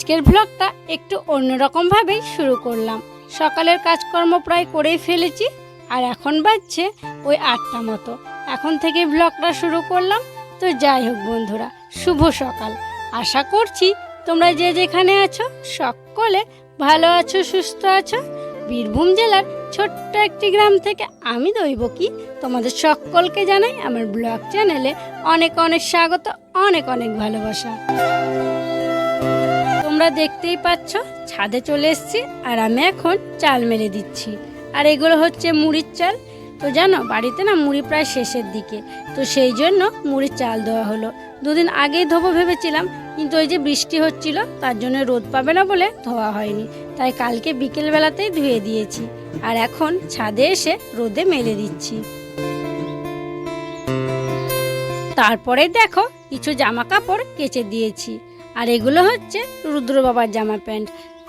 আজকের ব্লগটা একটু অন্যরকমভাবেই শুরু করলাম। সকালের কাজকর্ম প্রায় করেই ফেলেছি, আর এখন বাজছে ওই আটটা মতো। এখন থেকে ব্লগটা শুরু করলাম। তো যাই হোক বন্ধুরা, শুভ সকাল। আশা করছি তোমরা যে যেখানে আছো সকলে ভালো আছো, সুস্থ আছো। বীরভূম জেলার ছোট্ট একটি গ্রাম থেকে আমি দইব কি তোমাদের সকলকে জানাই আমার ব্লগ চ্যানেলে অনেক অনেক স্বাগত, অনেক অনেক ভালোবাসা। তোমরা দেখতেই পাচ্ছ, ছাদে চলে এসেছি আর আমি এখন চাল মেরে দিচ্ছি। আর এগুলো হচ্ছে মুড়ির চাল। তো জানো, বাড়িতে না মুড়ি প্রায় শেষের দিকে। তো সেই জন্য মুড়ির চাল দেওয়া হলো। দুদিন আগেই ধোবো ভেবেছিলাম, কিন্তু ওই যে বৃষ্টি হচ্ছিল, তার জন্য রোদ পাবে না বলে ধোয়া হয়নি। তাই কালকে বিকেলবেলাতেই ধুয়ে দিয়েছি। আর এখন ছাদে এসে রোদে মেলে দিচ্ছি। তারপরে দেখো, কিছু জামা কাপড় কেচে দিয়েছি। আর এগুলো হচ্ছে রুদ্র বাবার জামা প্যান্ট।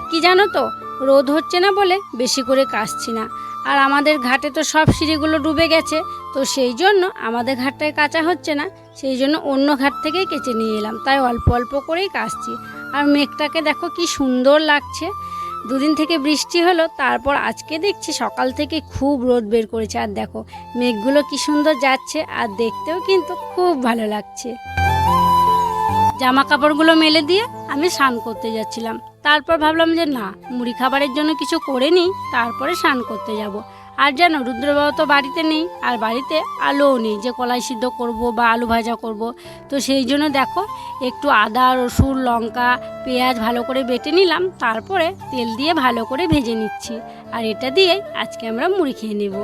কি জানো তো, রোদ হচ্ছে না বলে বেশি করে কাচছি না। আর আমাদের ঘাটে তো সব সিঁড়িগুলো ডুবে গেছে, তো সেই জন্য আমাদের ঘাটটায় কাঁচা হচ্ছে না, সেই জন্য অন্য ঘাট থেকেই কেচে নিয়ে এলাম, তাই অল্প অল্প করেই কাচছি আর মেঘটাকে দেখো কি সুন্দর লাগছে। দুদিন থেকে বৃষ্টি হলো, তারপর আজকে দেখছি সকাল থেকে খুব রোদ বের করেছে। আর দেখো, মেঘগুলো কি সুন্দর যাচ্ছে, আর দেখতেও কিন্তু খুব ভালো লাগছে। জামা কাপড়গুলো মেলে দিয়ে আমি স্নান করতে যাচ্ছিলাম। তারপর ভাবলাম যে না, মুড়ি খাবারের জন্য কিছু করে নিই, তারপরে স্নান করতে যাব। আর যেন রুদ্রবাবু তো বাড়িতে নেই, আর বাড়িতে আলুও নেই, যে কলাই সিদ্ধ করব বা আলু ভাজা করব। তো সেই জন্য দেখো, একটু আদা, রসুন, লঙ্কা, পেঁয়াজ ভালো করে বেটে নিলাম, তারপরে তেল দিয়ে ভালো করে ভেজে নিচ্ছি। আর এটা দিয়ে আজকে আমরা মুড়ি খেয়ে নেব।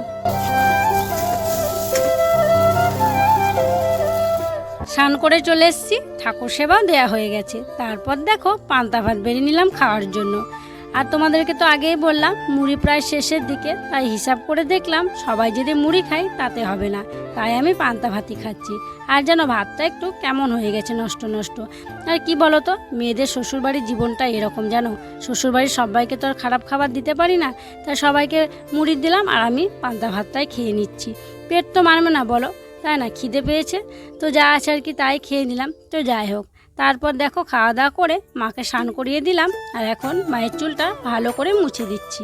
স্নান করে চলে এসেছি। ঠাকুর সেবাও দেয়া হয়ে গেছে। তারপর দেখো, পান্তা ভাত বেরিয়ে নিলাম খাওয়ার জন্য। আর তোমাদেরকে তো আগেই বললাম, মুড়ি প্রায় শেষের দিকে। তাই হিসাব করে দেখলাম, সবাই যদি মুড়ি খাই তাতে হবে না। তাই আমি পান্তা ভাতই খাচ্ছি। আর যেন ভাতটা একটু কেমন হয়ে গেছে, নষ্ট নষ্ট। আর কি বলো তো, মেয়েদের শ্বশুরবাড়ির জীবনটা এরকম জানো? শ্বশুরবাড়ির সবাইকে তো আর খারাপ খাবার দিতে পারি না। তাই সবাইকে মুড়ি দিলাম আর আমি পান্তা ভাতটাই খেয়ে নিচ্ছি। পেট তো মানবে না, বলো? তাই না? খিদে পেয়েছে? তো যা আছে আর কি তাই খেয়ে নিলাম। তো যাই হোক, তারপর দেখো খাওয়া দাওয়া করে মাকে স্নান করিয়ে দিলাম আর এখন মায়ের চুলটা ভালো করে মুছে দিচ্ছি।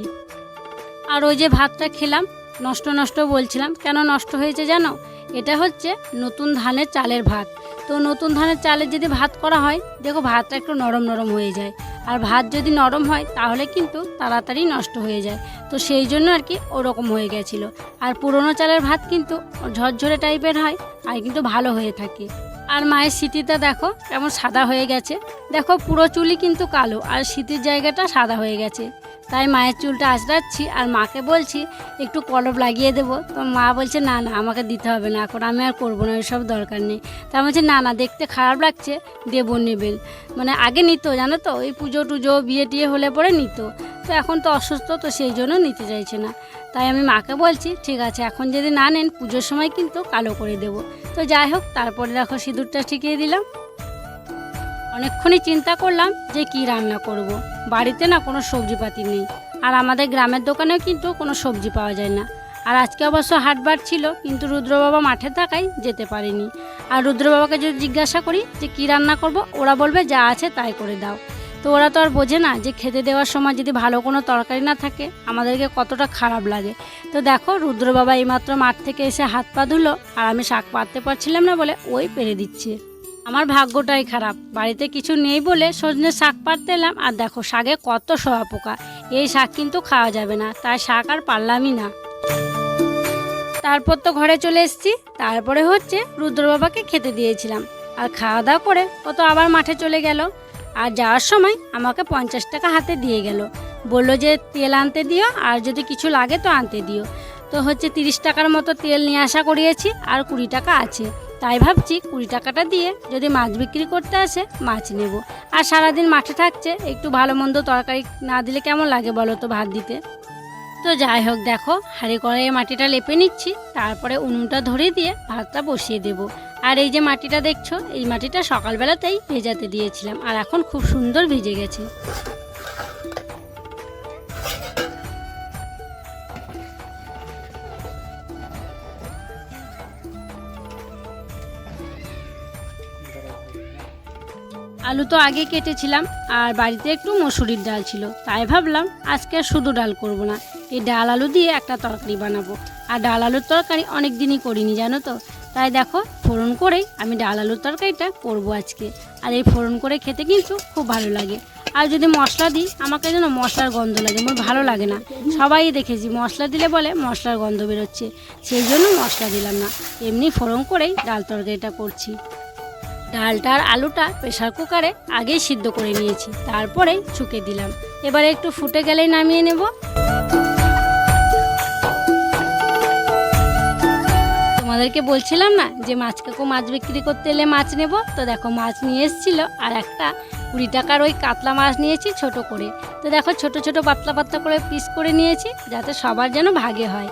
আর ওই যে ভাতটা খেলাম, নষ্ট নষ্ট বলছিলাম, কেন নষ্ট হয়েছে জানো? এটা হচ্ছে নতুন ধানের চালের ভাত। তো নতুন ধানের চালের যদি ভাত করা হয়, দেখো ভাতটা একটু নরম নরম হয়ে যায়। আর ভাত যদি নরম হয়, তাহলে কিন্তু তাড়াতাড়ি নষ্ট হয়ে যায়। তো সেই জন্য আর কি ওরকম হয়ে গেছিল। আর পুরনো চালের ভাত কিন্তু ঝরঝরে টাইপের হয়, আর কিন্তু ভালো হয়ে থাকে। আর মায়ের সিটিটা দেখো কেমন সাদা হয়ে গেছে। দেখো পুরো চুলি কিন্তু কালো, আর সিটির জায়গাটা সাদা হয়ে গেছে। তাই মায়ের চুলটা আঁচড়াচ্ছি আর মাকে বলছি, একটু কলপ লাগিয়ে দেবো। তো মা বলছে, না না, আমাকে দিতে হবে না, এখন আমি আর করব না, এসব দরকার নেই। তা বলছি, না না, দেখতে খারাপ লাগছে, দেবো নেবেন মানে আগে নিত, জানো তো, ওই পুজো টুজো, বিয়ে টিয়ে হলে পরে নিত। তো এখন তো অসুস্থ, তো সেই জন্য নিতে চাইছে না। তাই আমি মাকে বলছি, ঠিক আছে, এখন যদি না নেন, পুজোর সময় কিন্তু কালো করে দেবো। তো যাই হোক, তারপরে দেখো সিঁদুরটা ঠিকিয়ে দিলাম। অনেকক্ষণই চিন্তা করলাম যে কি রান্না করব। বাড়িতে না কোনো সবজিপাতি নেই। আর আমাদের গ্রামের দোকানেও কিন্তু কোনো সবজি পাওয়া যায় না। আর আজকে অবশ্য হাটবার ছিল, কিন্তু রুদ্র বাবা মাঠে থাকায় যেতে পারিনি। আর রুদ্র বাবাকে যদি জিজ্ঞাসা করি যে কি রান্না করব, ওরা বলবে যা আছে তাই করে দাও। তো ওরা তো আর বোঝে না যে খেতে দেওয়ার সময় যদি ভালো কোনো তরকারি না থাকে, আমাদেরকে কতটা খারাপ লাগে। তো দেখো রুদ্র বাবা এইমাত্র মাঠ থেকে এসে হাত পা ধুলো, আর আমি শাক পাততে পারছিলাম না বলে ওই পেরে দিচ্ছে। আমার ভাগ্যটাই খারাপ। বাড়িতে কিছু নেই বলে সজনে শাক পাততে এলাম, আর দেখো শাকে কত শোয়া পোকা। এই শাক কিন্তু খাওয়া যাবে না, তাই শাক আর পারলামই না। তারপর তো ঘরে চলে এসেছি, তারপরে হচ্ছে রুদ্র বাবাকে খেতে দিয়েছিলাম। আর খাওয়া দাওয়া করে ও তো আবার মাঠে চলে গেল, আর যাওয়ার সময় আমাকে পঞ্চাশ টাকা হাতে দিয়ে গেল। বলল যে তেল আনতে দিও, আর যদি কিছু লাগে তো আনতে দিও। তো হচ্ছে তিরিশ টাকার মতো তেল নিয়ে আসা করিয়েছি, আর কুড়ি টাকা আছে। তাই ভাবছি কুড়ি টাকাটা দিয়ে যদি মাছ বিক্রি করতে আসে, মাছ নেব। আর সারাদিন মাঠে থাকছে, একটু ভালো মন্দ তরকারি না দিলে কেমন লাগে বলো তো ভাত দিতে? তো যাই হোক দেখো, হাঁড়ি কড়াইয়ে মাটিটা লেপে নিচ্ছি, তারপরে উনুনটা ধরে দিয়ে ভাতটা বসিয়ে দেব। আর এই যে মাটিটা দেখছ, এই মাটিটা সকালবেলাতেই ভেজাতে দিয়েছিলাম, আর এখন খুব সুন্দর ভিজে গেছে। আলু তো আগে কেটেছিলাম, আর বাড়িতে একটু মসুরির ডাল ছিল। তাই ভাবলাম, আজকে আর শুধু ডাল করব না, এই ডাল আলু দিয়ে একটা তরকারি বানাবো। আর ডাল আলুর তরকারি অনেক দিনই করিনি, জানো তো? তাই দেখো, ফোড়ন করেই আমি ডাল আলুর তরকারিটা করব আজকে। আর এই ফোড়ন করে খেতে কিন্তু খুব ভালো লাগে। আর যদি মশলা দিই, আমাকে যেন মশলার গন্ধ লাগে, আমার ভালো লাগে না। সবাই দেখেছি, মশলা দিলে বলে মশলার গন্ধ বেরোচ্ছে। সেই জন্য মশলা দিলাম না। এমনি ফোড়ন করেই ডাল তরকারিটা করছি। ডালটা আর আলুটা প্রেশার কুকারে আগেই সিদ্ধ করে নিয়েছি। তারপরেই চুকে দিলাম। এবারে একটু ফুটে গেলেই নামিয়ে নেব। তোমাদেরকে বলছিলাম না যে মাছ কাকু মাছ বিক্রি করতে এলে মাছ নেব? তো দেখো মাছ নিয়ে এসেছিল আর একটা কুড়ি টাকার ওই কাতলা মাছ নিয়েছি ছোট করে। তো দেখো ছোট ছোট পাতলা পাতলা করে পিস করে নিয়েছি যাতে সবার যেন ভাগে হয়।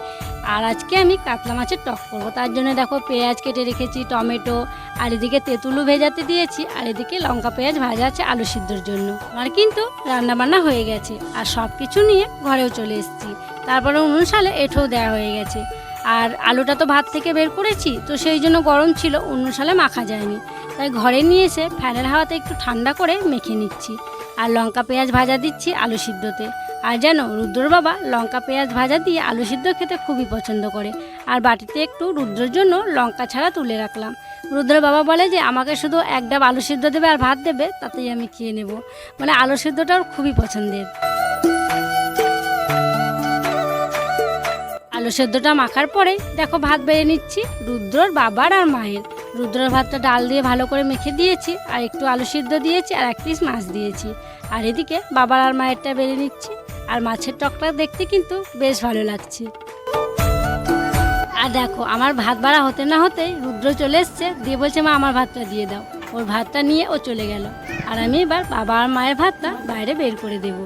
আর আজকে আমি কাতলা মাছের টক করব। তার জন্য দেখো পেঁয়াজ কেটে রেখেছি, টমেটো, আর এদিকে তেঁতুলু ভেজাতে দিয়েছি, আর এদিকে লঙ্কা পেঁয়াজ ভাজা আছে আলু সিদ্ধর জন্য। আমার কিন্তু রান্না বান্না হয়ে গেছে, আর সব কিছু নিয়ে ঘরেও চলে এসেছি। তারপরে উনুন সালে এঁঠোও দেওয়া হয়ে গেছে। আর আলুটা তো ভাত থেকে বের করেছি, তো সেই জন্য গরম ছিল অন্য সালে মাখা যায়নি। তাই ঘরে নিয়ে এসে ফ্যানের হাওয়াতে একটু ঠান্ডা করে মেখে নিচ্ছি। আর লঙ্কা পেঁয়াজ ভাজা দিচ্ছি আলু সিদ্ধতে। আর যেন রুদ্রর বাবা লঙ্কা পেঁয়াজ ভাজা দিয়ে আলু সিদ্ধ খেতে খুবই পছন্দ করে। আর বাটিতে একটু রুদ্রর জন্য লঙ্কা ছাড়া তুলে রাখলাম। রুদ্রের বাবা বলে যে, আমাকে শুধু এক ডাব আলু সিদ্ধ দেবে আর ভাত দেবে, তাতেই আমি খেয়ে নেব। মানে আলু সিদ্ধটা ওর খুবই পছন্দের। আলু সেদ্ধটা মাখার পরে দেখো ভাত বেড়ে নিচ্ছি রুদ্রর বাবার আর মায়ের। রুদ্রর ভাতটা ডাল দিয়ে ভালো করে মেখে দিয়েছি, আর একটু আলু সিদ্ধ দিয়েছি আর এক পিস মাছ দিয়েছি। আর এদিকে বাবার আর মায়েরটা বেড়ে নিচ্ছি। আর মাছের টকটা দেখতে কিন্তু বেশ ভালো লাগছে। আর দেখো, আমার ভাত বাড়া হতে না হতে রুদ্র চলে এসছে। দিয়ে বলছে, মা, আমার ভাতটা দিয়ে দাও। ওর ভাতটা নিয়ে ও চলে গেল। আর আমি এবার বাবা আর মায়ের ভাতটা বাইরে বের করে দেবো।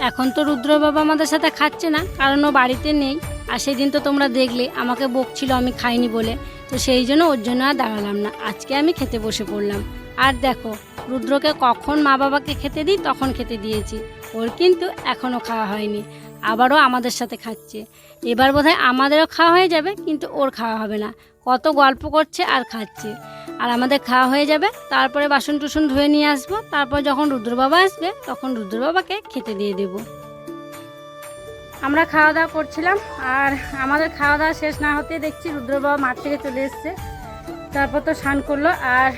এখন তো রুদ্র বাবা আমাদের সাথে খাচ্ছে না, কারণ ও বাড়িতে নেই। আর সেদিন তো তোমরা দেখলে, আমাকে বকছিল, আমি খাইনি বলে। তো সেই জন্য ওর জন্য আর দাঁড়ালাম না। আজকে আমি খেতে বসে পড়লাম। আর দেখো, রুদ্রকে কখন মা বাবাকে খেতে দিই, তখন খেতে দিয়েছি। ওর কিন্তু এখনও খাওয়া হয়নি। আবারও আমাদের সাথে খাচ্ছে। এবার বোধহয় আমাদেরও খাওয়া হয়ে যাবে, কিন্তু ওর খাওয়া হবে না। কত গল্প করছে আর খাচ্ছে। আর আমাদের খাওয়া হয়ে যাবে, তারপরে বাসন টুসন ধুয়ে নিয়ে আসব। তারপর যখন রুদ্র বাবা আসবে, তখন রুদ্র বাবাকে খেতে দিয়ে দেব। আমরা খাওয়া দাওয়া করছিলাম, আর আমাদের খাওয়া দাওয়া শেষ না হতে দেখছি রুদ্র বাবা মাঠ থেকে চলে এসছে। তারপর তো স্নান করল, আর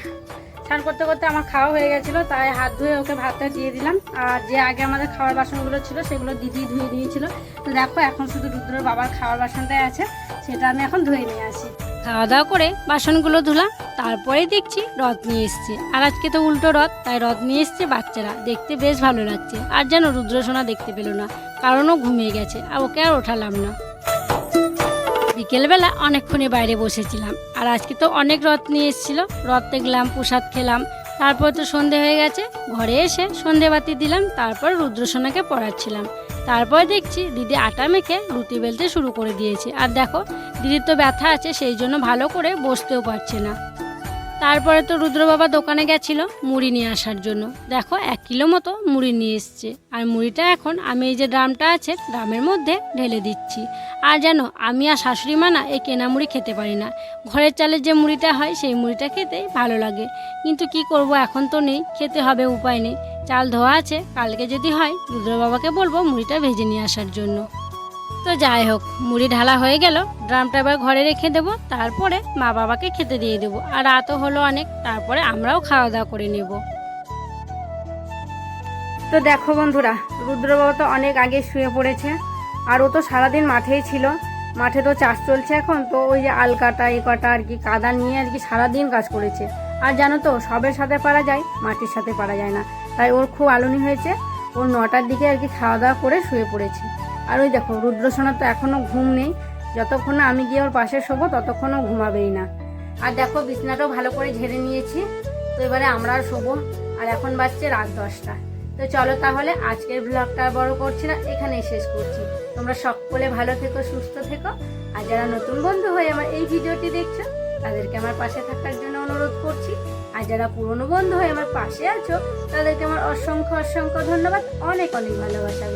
স্নান করতে করতে আমার খাওয়া হয়ে গেছিল, তাই হাত ধুয়ে ওকে ভাতটা দিয়ে দিলাম। আর যে আগে আমাদের খাওয়ার বাসনগুলো ছিল, সেগুলো দিদি ধুয়ে দিয়েছিল তো দেখো, এখন শুধু রুদ্র বাবার খাওয়ার বাসনটাই আছে, সেটা আমি এখন ধুয়ে নিয়ে আসি। খাওয়া দাওয়া করে বাসনগুলো ধুলাম, তারপরেই দেখছি রথ নিয়ে এসছে। আর আজকে তো উল্টো রথ, তাই রথ নিয়ে এসছে বাচ্চারা। দেখতে বেশ ভালো লাগছে। আর যেন রুদ্রসোনা দেখতে পেল না, কারণ ও ঘুমিয়ে গেছে, আর ওকে আর ওঠালাম না। বিকেলবেলা অনেকক্ষণই বাইরে বসেছিলাম। আর আজকে তো অনেক রথ নিয়ে এসেছিল। রথ দেখলাম, প্রসাদ খেলাম। তারপর তো সন্ধে হয়ে গেছে। ঘরে এসে সন্ধে বাতি দিলাম, তারপর রুদ্রসোনাকে পড়াচ্ছিলাম। তারপর দেখছি দিদি আটা মেখে রুটি বেলতে শুরু করে দিয়েছে। আর দেখো, দিদির তো ব্যথা আছে, সেই জন্য ভালো করে বসতেও পারছে না। তারপরে তো রুদ্র বাবা দোকানে গেছিল মুড়ি নিয়ে আসার জন্য। দেখো, এক কিলো মতো মুড়ি নিয়ে এসছে। আর মুড়িটা এখন আমি এই যে ড্রামটা আছে, ড্রামের মধ্যে ঢেলে দিচ্ছি। আর যেন আমি আর শাশুড়ি মা না এই কেনা মুড়ি খেতে পারি না। ঘরের চালের যে মুড়িটা হয়, সেই মুড়িটা খেতেই ভালো লাগে। কিন্তু কি করব, এখন তো নেই, খেতে হবে, উপায় নেই। চাল ধোয়া আছে, কালকে যদি হয় রুদ্র বাবাকে বলব মুড়িটা ভেজে নিয়ে আসার জন্য। তো যাই হোক, মুড়ি ঢালা হয়ে গেল। ড্রামটা এবার ঘরে রেখে দেবো, তারপরে মা বাবাকে খেতে দিয়ে দেবো। আর রাতও হলো অনেক, তারপরে আমরাও খাওয়া দাওয়া করে নেব। তো দেখো বন্ধুরা, রুদ্রবাবা তো অনেক আগে শুয়ে পড়েছে, আর ও তো সারাদিন মাঠেই ছিল। মাঠে তো চাষ চলছে এখন, তো ওই যে আল কাটা, এ কাটা, আর কি কাদা নিয়ে আর কি সারাদিন কাজ করেছে। আর জানো তো, সবের সাথে পারা যায়, মাটির সাথে পারা যায় না। তাই ওর খুব আলুনি হয়েছে ওর নটার দিকে আর কি খাওয়া দাওয়া করে শুয়ে পড়েছে। আর ওই দেখো রুদ্রসোনার তো এখনও ঘুম নেই। যতক্ষণ না আমি গিয়ে ওর পাশে শোবো, ততক্ষণও ঘুমাবেই না। আর দেখো, বিছনাটাও ভালো করে ঝেড়ে নিয়েছি। তো এবারে আমরা আর শোবো। আর এখন বাজছে রাত দশটা। তো চলো তাহলে আজকের ব্লগটা বড় করছি না, এখানেই শেষ করছি। তোমরা সকলে ভালো থেকো, সুস্থ থেকো। আর যারা নতুন বন্ধু হয়ে আমার এই ভিডিওটি দেখছ, তাদেরকে আমার পাশে থাকার জন্য অনুরোধ করছি। আর যারা পুরনো বন্ধু হয়ে আমার পাশে আছো, তাদেরকে আমার অসংখ্য অসংখ্য ধন্যবাদ। অনেক অনেক ভালোবাসা।